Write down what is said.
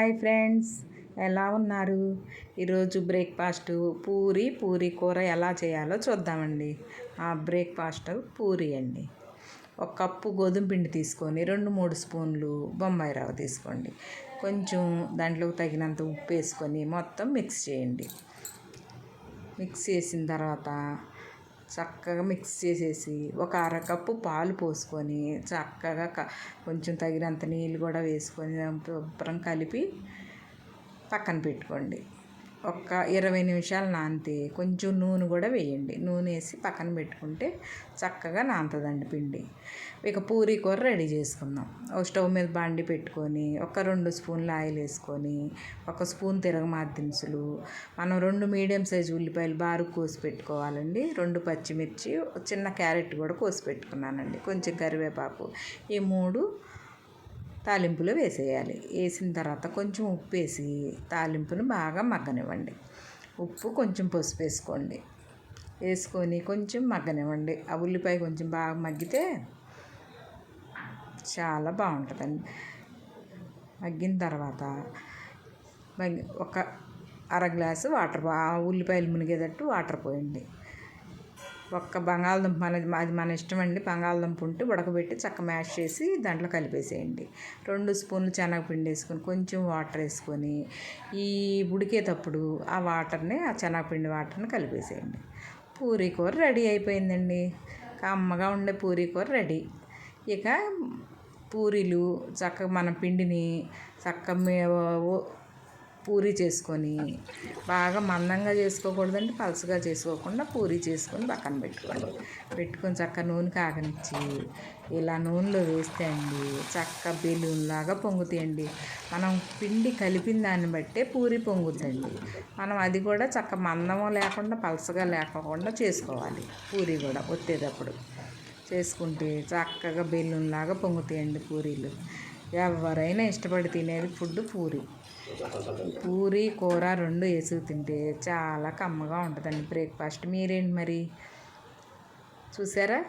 Hi friends ఎలా ఉన్నారు? ఈరోజు బ్రేక్ఫాస్ట్ పూరి పూరి కూర ఎలా చేయాలో చూద్దామండి. ఆ బ్రేక్ఫాస్ట్ పూరి అండి. ఒక కప్పు గోధుమ పిండి తీసుకొని రెండు మూడు స్పూన్లు బొంబాయి రవ్వ తీసుకోండి. కొంచెం దాంట్లో తగినంత ఉప్పు వేసుకొని మొత్తం మిక్స్ చేయండి. మిక్స్ చేసిన తర్వాత చక్కగా మిక్స్ చేసేసి ఒక అరకప్పు పాలు పోసుకొని చక్కగా క కొంచెం తగినంత నీళ్ళు కూడా వేసుకొని శుభ్రం కలిపి పక్కన పెట్టుకోండి. ఒక ఇరవై నిమిషాలు నానితే కొంచెం నూనె కూడా వేయండి. నూనె వేసి పక్కన పెట్టుకుంటే చక్కగా నానుతుందండి పిండి. ఇక పూరీ కూర రెడీ చేసుకుందాం. ఒక స్టవ్ మీద బండి పెట్టుకొని ఒక రెండు స్పూన్లు ఆయిల్ వేసుకొని ఒక స్పూన్ తిరగమాత దినుసులు మనం రెండు మీడియం సైజు ఉల్లిపాయలు బారు కోసి పెట్టుకోవాలండి. రెండు పచ్చిమిర్చి చిన్న క్యారెట్ కూడా కోసి పెట్టుకున్నానండి. కొంచెం కరివేపాకు. ఈ మూడు తాలింపులో వేసేయాలి. వేసిన తర్వాత కొంచెం ఉప్పు వేసి తాలింపును బాగా మగ్గనివ్వండి. ఉప్పు కొంచెం పసుపు వేసుకోండి. వేసుకొని కొంచెం మగ్గనివ్వండి. ఆ ఉల్లిపాయ కొంచెం బాగా మగ్గితే చాలా బాగుంటుందండి. మగ్గిన తర్వాత ఒక అర గ్లాసు వాటర్ ఉల్లిపాయలు మునిగేటట్టు వాటర్ పోయండి. ఒక్క బంగాళదుంప మన అది మన ఇష్టం అండి బంగాళదుంప ఉంటే ఉడకబెట్టి చక్క మ్యాష్ చేసి దాంట్లో కలిపేసేయండి. రెండు స్పూన్లు శనగపిండి వేసుకొని కొంచెం వాటర్ వేసుకొని ఈ ఉడికేటప్పుడు ఆ వాటర్ని ఆ శనగపిండి వాటర్ని కలిపేసేయండి. పూరీ కూర రెడీ అయిపోయిందండి. కమ్మగా ఉండే పూరీ కూర రెడీ. ఇక పూరీలు చక్కగా మన పిండిని చక్క పూరీ చేసుకొని బాగా మందంగా చేసుకోకూడదండి పలసగా చేసుకోకుండా పూరీ చేసుకొని పక్కన పెట్టుకోండి. పెట్టుకొని చక్క నూనె కాగనిచ్చి ఇలా నూనెలో వేస్తే అండి చక్క బెలూన్లాగా పొంగుతాయండి. మనం పిండి కలిపిన దాన్ని బట్టే పూరి పొంగుతుంది మనం అది కూడా చక్క మందము లేకుండా పలసగా లేకుండా చేసుకోవాలి పూరి కూడా వచ్చేటప్పుడు చేసుకుంటే చక్కగా బెలూన్లాగా పొంగుతాయండి పూరీలు. ఎవరైనా ఇష్టపడి తినేది ఫుడ్ పూరి. పూరి కూర రెండు వేసి తింటే చాలా కమ్మగా ఉంటుందండి బ్రేక్ఫాస్ట్. మీరేంటి మరి? చూసారా?